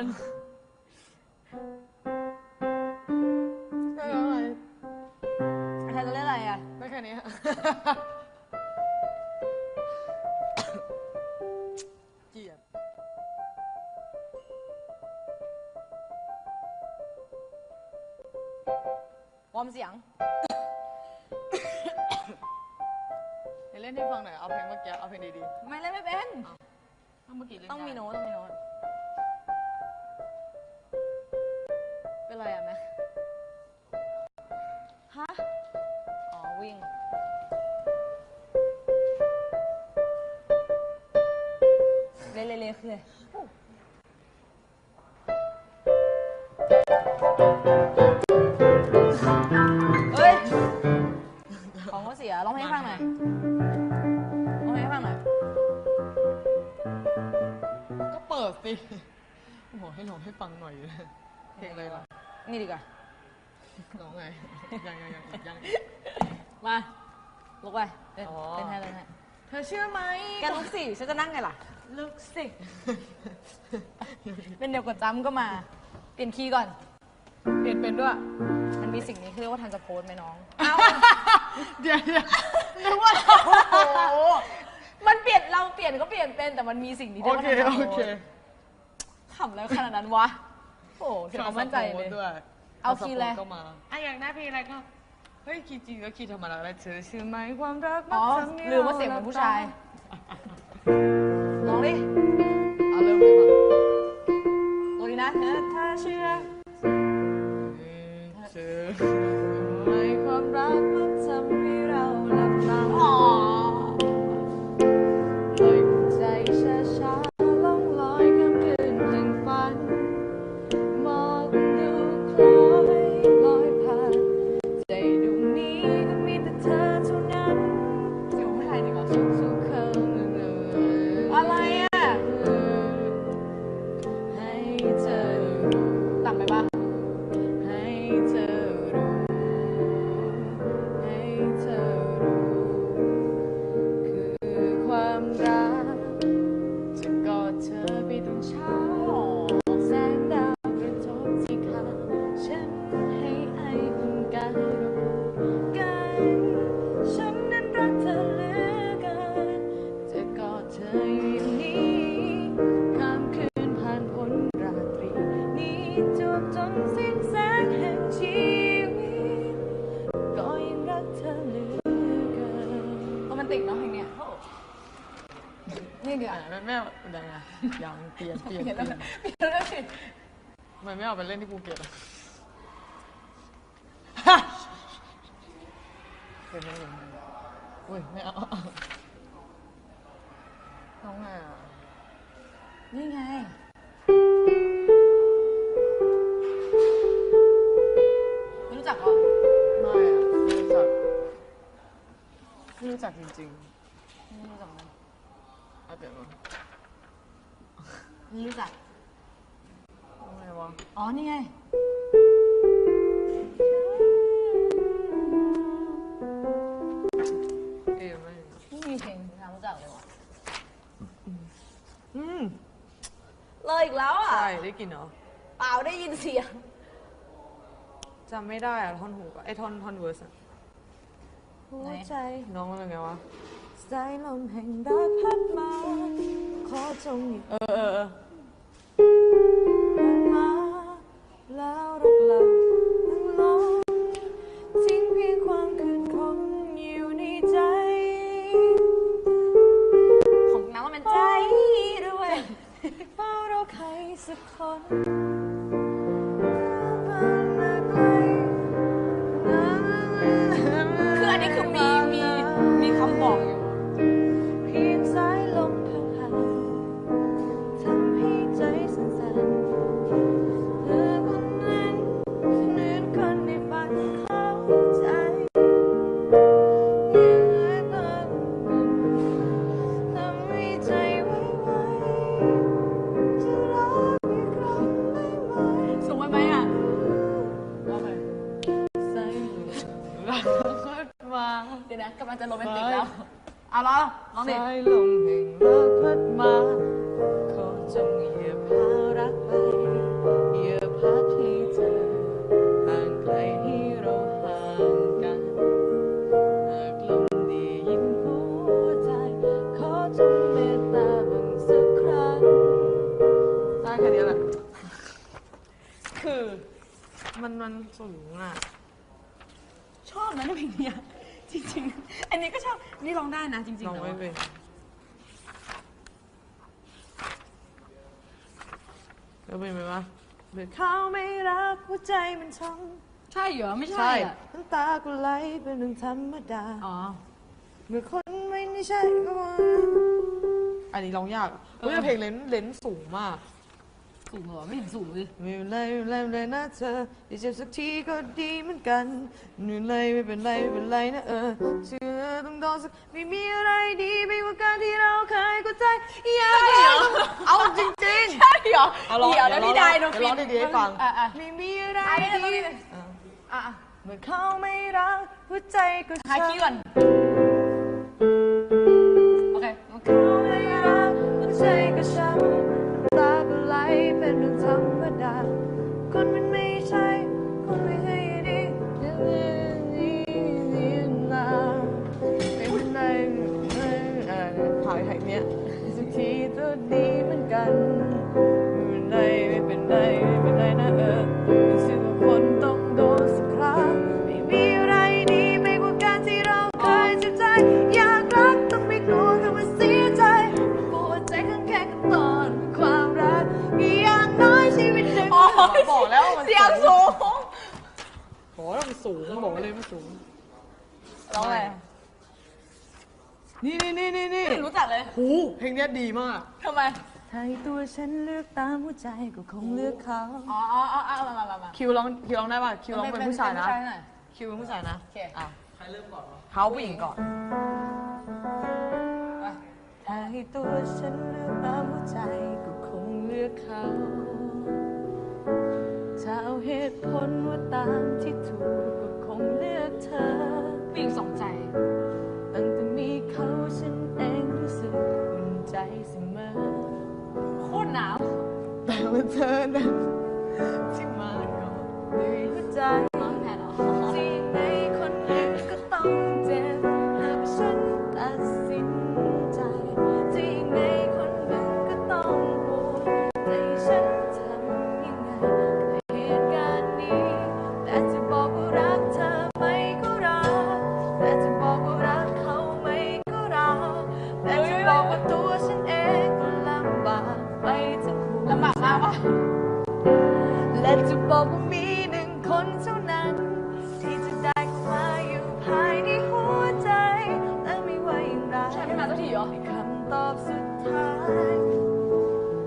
านใครจะเล่นอะไรอะ ได้แค่นี้ เกลียดวอร์มเสียง เดี๋ยวเล่นให้ฟังหน่อย เอาเพลงเมื่อกี้ เอาเพลงดีไม่เล่นไม่เป็นๆถ้าเมื่อกี้เล่นต้องมีได้โน้ตต้องมีโน้ต เล่นเล่นเล่นคืออะไรเฮ้ย ของก็เสียร้องเพลงให้ฟังหน่อยร้องเพลงให้ฟังหน่อย ก็เปิดสิบอกให้ร้องให้ฟังหน่อยเพลงอะไรล่ะนี่ดีกว่า ร้องไง ยังยังยังยัง มาลุกไปเล่นอ๋อเล่นให้เล่นให้เธอเชื่อไหม แกลุกสิฉันจะนั่งไงล่ะ ลุกสิ เป็นเดียวกับจำก็มา เปลี่ยนคีย์ก่อน เปลี่ยนเป็นด้วย มันมีสิ่งนี้คือเรียกว่าทันจะโพสไหมน้อง เดี๋ยวเดี๋ยวนึกว่าโอ้โหมันเปลี่ยนเราเปลี่ยนก็เปลี่ยนเป็นแต่มันมีสิ่งนี้โอที่ว่าเค ทันจะโพโอสเคขำแล้วขนาดนั้นวะ โอ้โหเสียความมั่นใจเลย ด้วยเอาคีย์อะไรก็มาอะอยากได้เพลงอะไรก็ เฮ้ยคีย์จริงก็คีย์ธรรมดาแล้วเธอเชื่อไหมความรักอ๋อทำให้ลืมว่าเสียงเป็นผู้ชาย ร้องดิ เอาเริ่มเลยป่ะตัวนี้นะเออถ้าเชื่อเชื่อ มนติกเนาะเพลงเนี้ยนี่เดี๋ยวอะแม่แม่ยังไงยังเปลี่ยนเปลี่ยนเปลี่ยนเปแล้วลี่ยนเปลี่ยนแล้วสิทำไมไม่เอาไปเล่นที่ภูเก็ตอะเป็นยังไงอุ้ยไม่เอาน้องไงอะนี่ไง จักจริงไม่รู้จักมันๆเอาเปลี่ยนมาไม่รู้จักทำไมวะอ๋อ นี่ไง เอ๊ะไม่ไม่มีเพลงทางรู้จักเลยว่ะอืมเลยอีกแล้วอะ ใช่ได้กินเหรอเปล่าได้ยินเสียงจำไม่ได้อะท่อนหูกับไอ้ท่อนท่อนเวอร์สอะ หัวใจน้องมันเป็นไงวะสายลมแห่งรักพัดมา ขอจงอยู่ เออเออ กำลังจะโรแมนติกแล้ว เอาล่ะลองดิ สายลงแห่งรักพัดมาขอจงอย่าพารักไป อย่าพักให้เธอห่างไกลที่เราห่างกัน หากลมดียิ้มหัวใจ ขอจงเมตตาบังสักครั้งได้แค่นี้แหละ คือมันมันสูงอะ ชอบนะเเพลงเนี้ย นี้ก็ชอบนี่ร้องได้นะจริงๆลองแต่ไม่ว่าเป็นแล้วเป็นไหมวะเมื่อเขาไม่รักหัวใจมันช้ำใช่เหรอไม่ใช่ใช่อะน้ำตาก็ไหลเป็นเรื่องธรรมดา อ๋อ เมื่อคนไม่ได้ใช่ก็ว่าอันนี้ร้องยากอะเฮ้ยแต่เพลงเลนส์เลนส์สูงมาก สูงเหรอไม่เห็นสูงเลยไม่เป็นไรไม่เป็นไรไม่เป็นไรนะเธออย่าเจ็บสักทีก็ดีเหมือนกันเหนื่อยเลยไม่เป็นไรไม่เป็นไรนะเออเชื่อ ต้องโดนสักไม่มีอะไรดีไปกว่าการที่เราเคยเข้าใจอยากเอาจริงๆใช่เหรอเอาลองเดี๋ยวนะพี่ได้โนเดี๋ยวร้องดีๆให้ฟัง อะอะไม่มีอะไรอะไม่ได้ตรงดีนี้อะอะอะ เมื่อเขาไม่รักหัวใจก็หาคีย์ก่อน สูงบอกเลยมันสูง ร้องอะไรนี่นี่นี่นี่นี่ไม่รู้จักเลยโหเพลงเนี้ยดีมาก ทำไม ถ้าให้ตัวฉันเลือกตามหัวใจก็คงเลือกเขา อ๋ออ๋ออ๋อเอามามามามาคิวร้องคิวร้องได้ป่ะ คิวร้องเป็นผู้ชายนะเป็ผู้ชายหน่อย คิวเป็นผู้ชายนะโอเค อะใครเริ่มก่อนเขาผู้หญิงก่อนไปถ้าให้ตัวฉันเลือกตามหัวใจก็คงเลือกเขา ถ้าเอาเหตุผลว่าตามที่ถูกก็คงเลือกเธอผู้หญิงสองใจ ตั้งแต่มีเขาฉันเองรู้สึกอุ่นใจเสมอ โคตรหนาว แต่ว่าเธอนั้น ตอบสุดท้าย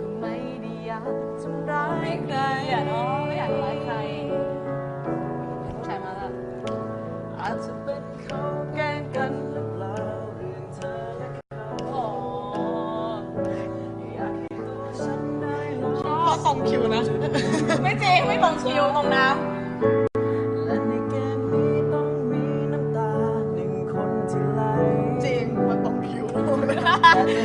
ก็ไม่ได้อยากทำร้ายใครอย่าเนาะไม่อยากทำร้ายใครผู้ชายมาแล้วอาจจะเป็นเขาแกล้งกันหรือเปล่าเรื่องเธอและเขาโอ้อยากให้ตัวฉันได้ลองชอบตรงคิวนะ ไม่จริงไม่ตรงคิวตรงน้แ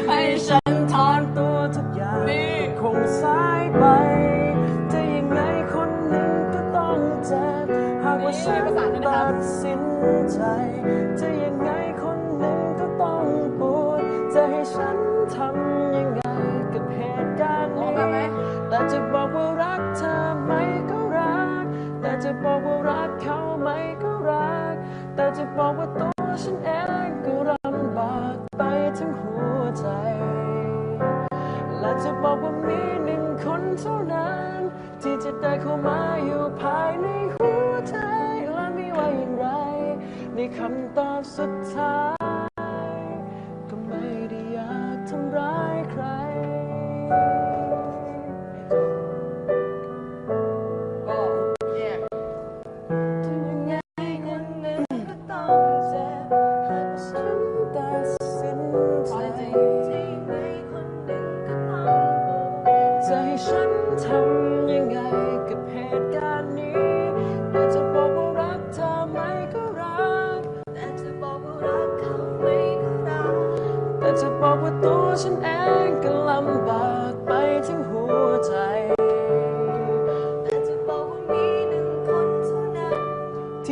ให้ฉันถอนตัวทุกอย่างนี่คงสายไปจะยังไงคนหนึ่งก็ต้องเจ็บหากว่าฉันตัดสินใจจะยังไงคนหนึ่งก็ต้องปวดจะให้ฉันทำยังไงกับเหตุการณ์นี้แต่จะบอกว่ารักเธอไหมก็รัก แต่จะบอกว่ารักเขาไหมก็รัก แต่จะบอกว่าตัว บอกว่ามีหนึ่งคนเท่านั้น ที่จะได้เข้ามาอยู่ภายในหัวใจและไม่ว่าอย่างไร ในคำตอบสุดท้าย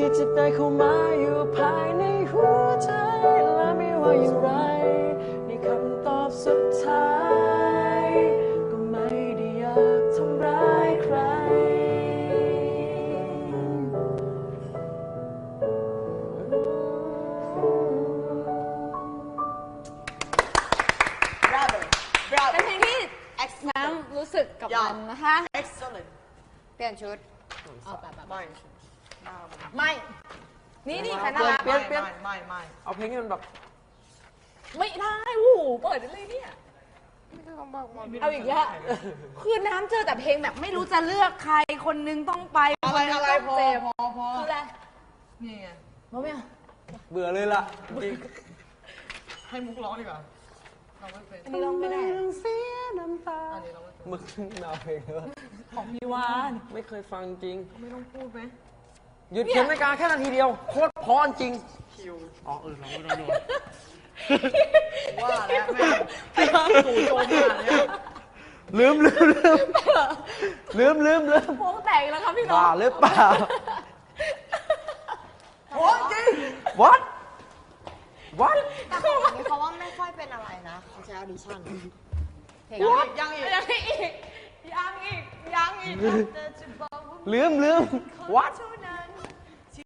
ที่จะได้เข้ามาอยู่ภายในหัวใจ และไม่ว่าอย่างไร ในคำตอบสุดท้าย ก็ไม่ได้อยากทำร้ายใคร Bravo. เป็แหนเงที่น้รู้สึกกับมันนะคะ X เลยเปลี่ยนชุด เอาแบบแบบ ไม่ นี่นี่ใครน่ารักไม่ไม่ไม่ไม่ เอาเพลงที่มันแบบ ไม่ได้โอ้โหเปิดได้เลยเนี่ยไม่ต้องบอกหมดเอาอีกแล้วคือน้ำเจอแต่เพลงแบบไม่รู้จะเลือกใครคนนึงต้องไปอะไรคนนึงอะไรต้องพอเจ็บพอพอคืออะไรนี่ไงมาไม่เอาเบื่อเลยล่ะจริงให้มุกร้องดีกว่าเราไม่เป็นอันนี้ร้องไม่ได้เสียน้ำตาอันนี้เราไม่เป็นมึงเอาเพลงเลยวะของพี่วานไม่เคยฟังจริง ไม่ต้องพูดไหม หยุดเขียนรายการแค่นาทีเดียว โคตรเพราะจริงคิวอ๋อเออเราไม่ต้องดูว่าแล้วแม่จู่โจมขนาดเนี้ยลืมลืมลืมลืมลืมลืมวงแตกแล้วครับพี่น้อบ้างหรือเปล่า โอ้จริง what what แต่ของอันนี้เขาว่าไม่ค่อยเป็นอะไรนะเขาใช้ออดิชั่นเพลงยังอีก ยังอีก ยังอีกยังอีก ลืมลืม what